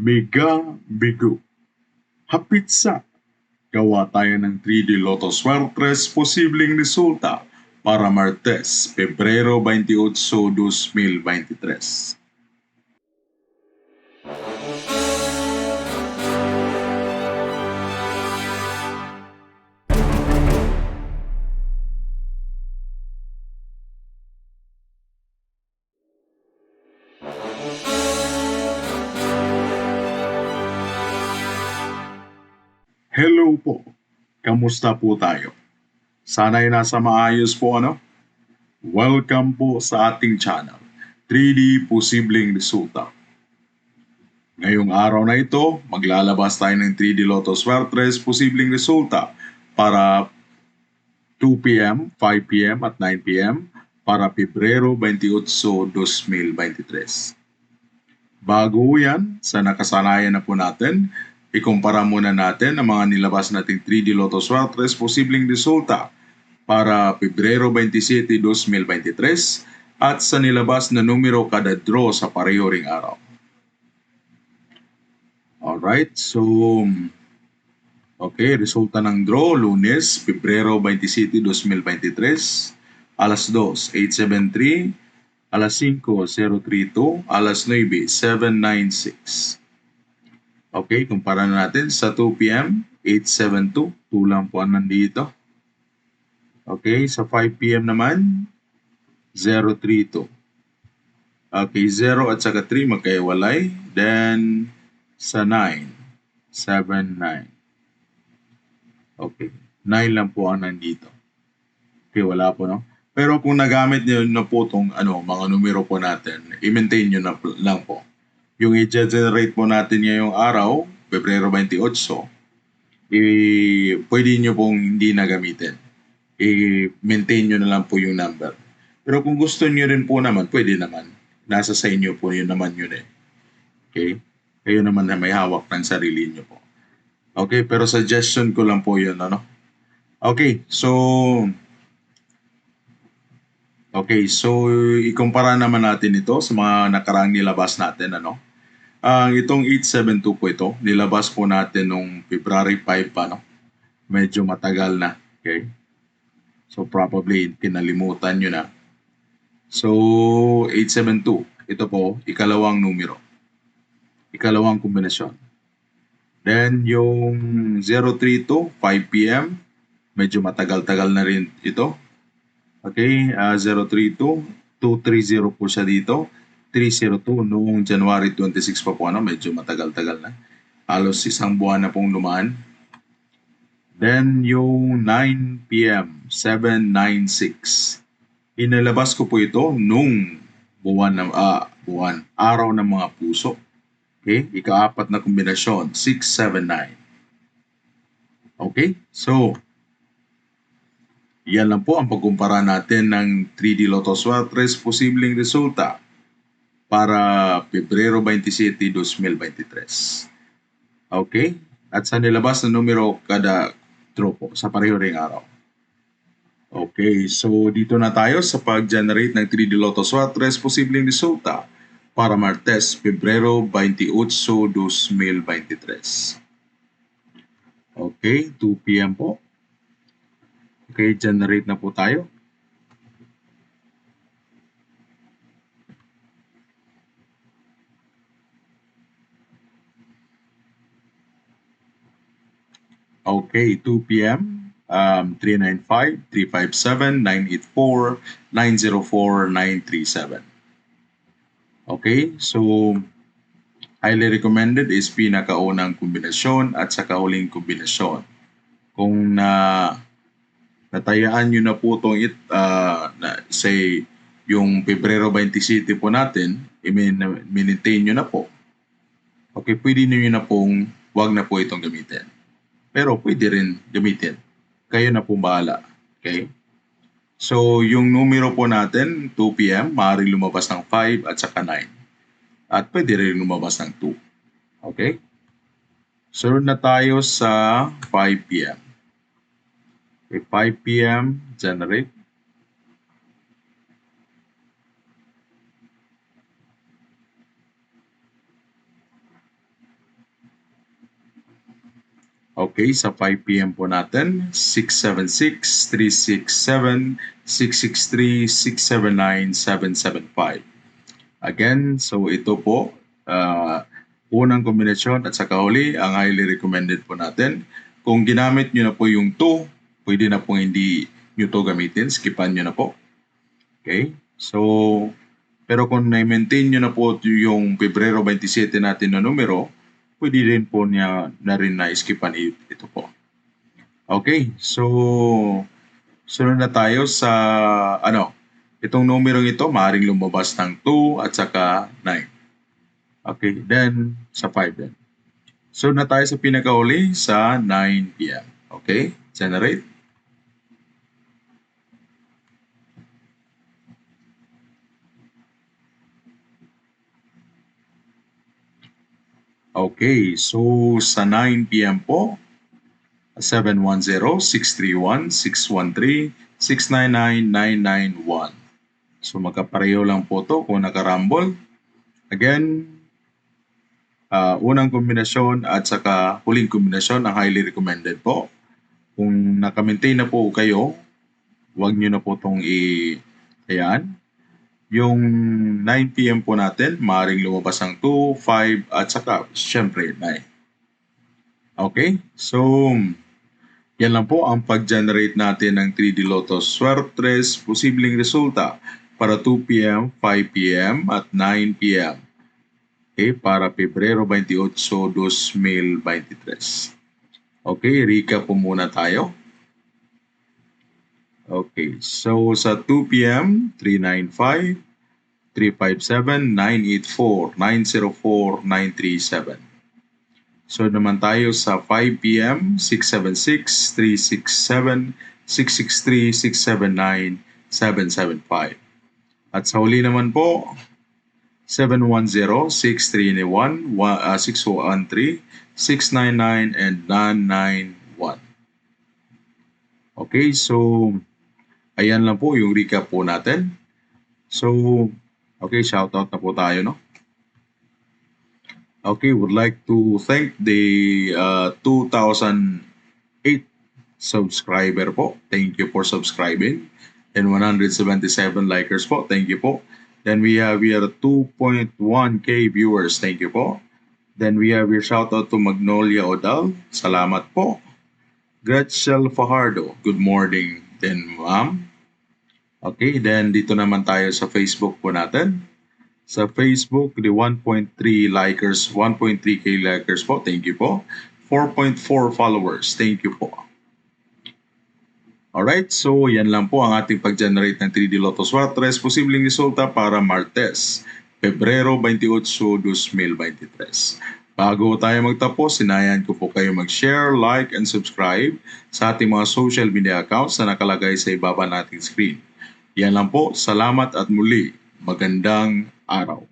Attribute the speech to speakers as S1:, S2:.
S1: Mega Bigo. Hapit sa gawa tayo ng 3D Lotto Swertres posibleng resulta para Martes, Pebrero 28, 2023. Hello po. Kamusta po tayo? Sana'y nasa maayos po ano? Welcome po sa ating channel, 3D Posibleng Resulta. Ngayong araw na ito, maglalabas tayo ng 3D Lotto Swertres Posibleng Resulta para 2pm, 5pm at 9pm para Pebrero 28, 2023. Bago yan, sa nakasanayan na po natin, ikumpara muna natin ang mga nilabas nating 3D Lotto Swertres posibleng resulta para Pebrero 27, 2023 at sa nilabas na numero kada draw sa pareho ring araw. Alright, so okay, resulta ng draw lunes, Pebrero 27, 2023 alas 2, 873 alas 5, 032 alas 9, 796 Okay, kumpara na natin sa 2 p.m. 872, 2 lang po ang nandito. Okay, sa 5 p.m. naman 032. Okay, 0 at saka 3 magkaiwalay. Then sa 9, 7, 9. Okay, 9 lang po ang nandito. Okay, wala po no. Pero kung nagamit niyo na po itong ano, mga numero po natin, i-maintain nyo na lang po yung i-generate po natin ngayong araw, Pebrero 28, i- pwede nyo pong hindi na gamitin. I-maintain nyo na lang po yung number. Pero kung gusto nyo rin po naman, pwede naman. Nasa sa inyo po yun naman yun eh. Okay? Kayo naman na may hawak ng sarili nyo po. Okay, pero suggestion ko lang po yun, ano? Okay, so Okay, so ikumpara naman natin ito sa mga nakaraang nilabas natin, ano? Ang itong 872 po ito, nilabas po natin nung February 5 pa, no? Medyo matagal na, okay? So probably kinalimutan nyo na. So 872, ito po, ikalawang numero. Ikalawang kombinasyon. Then yung 032, 5 p.m., medyo matagal-tagal na rin ito. Okay, uh, 032, 230 po siya dito. 302 noong January 26 pa po, ano, medyo matagal-tagal na. Halos isang buwan na pong lumaan. Then yung 9 p.m., 796. Inalabas ko po ito nung buwan ng ah, buwan, araw ng mga puso. Okay, ikaapat na kombinasyon, 679. Okay, so yan lang po ang pagkumpara natin ng 3D Lotto Swertres posibleng resulta para Pebrero 27, 2023. Okay? At sa nilabas na numero kada draw po sa pareho ring araw. Okay, so dito na tayo sa pag-generate ng 3D Lotto Swertres posibleng resulta para Martes, Pebrero 28, 2023. Okay, 2 p.m. po. Okay, generate na po tayo. Okay, 2 p.m. Um, 395, 357, 984, 904, 937. Okay, so highly recommended is pinakaunang kombinasyon at sa huling kombinasyon. Kung na natayaan nyo na po itong it, uh, na, say, yung Pebrero 27 po natin, i-maintain nyo na po. Okay, pwede nyo na pong wag na po itong gamitin. Pero pwede rin gamitin. Kayo na pong bahala. Okay? So, yung numero po natin, 2 p.m., maaaring lumabas ng 5 at saka 9. At pwede rin lumabas ng 2. Okay? Sunod na tayo sa 5 p.m. Okay, 5 p.m. generate. Okay, sa 5 p.m. po natin, 676, 367, 663, 679, 775. Again, so ito po, uh, unang kombinasyon at saka huli, ang highly recommended po natin. Kung ginamit nyo na po yung 2, pwede na po hindi nyo to gamitin, skipan nyo na po. Okay, so, pero kung na-maintain nyo na po yung Pebrero 27 natin na numero, pwede rin po niya na rin na skipan ito po. Okay, so sunod na tayo sa ano, itong numerong ito maaaring lumabas ng 2 at saka 9. Okay, then sa 5 din. So na tayo sa pinakauli sa 9 p.m. Okay, generate. Okay, so sa 9 p.m. po, 710-631-613-699-991. So magkapareho lang po to kung nakarambol. Again, uh, unang kombinasyon at saka huling kombinasyon ang highly recommended po. Kung naka-maintain na po kayo, huwag nyo na po itong i- ayan, yung 9 p.m. po natin, maaaring lumabas ang 2, 5, at saka syempre 9. Okay? So, yan lang po ang pag-generate natin ng 3D Lotus Swertres posibleng resulta para 2 p.m., 5 p.m. at 9 p.m. Okay, para Pebrero 28, 2023. Okay, recap po muna tayo. Okay, so sa 2 p.m., 395, 357, 984, 904, 937. So naman tayo sa 5 p.m., 676, 367, 663, 679, 775. At sa huli naman po, 710, 6391, 613, 699, and 991. Okay, so Ayan lang po yung recap po natin. So, okay, shoutout na po tayo, no? Okay, would like to thank the uh, 2008 subscriber po. Thank you for subscribing. And 177 likers po. Thank you po. Then we have here 2.1k viewers. Thank you po. Then we have your shoutout to Magnolia Odal. Salamat po. Gretchel Fajardo. Good morning then ma'am. Okay, then dito naman tayo sa Facebook po natin. Sa Facebook, the 1.3 likers, 1.3k likers po. Thank you po. 4.4 followers. Thank you po. Alright, so yan lang po ang ating pag-generate ng 3D Lotto Swartres. Posibleng resulta para Martes, Pebrero 28, 2023. Bago tayo magtapos, sinayan ko po kayo mag-share, like, and subscribe sa ating mga social media accounts na nakalagay sa ibaba nating screen. Yan lang po. Salamat at muli. Magandang araw.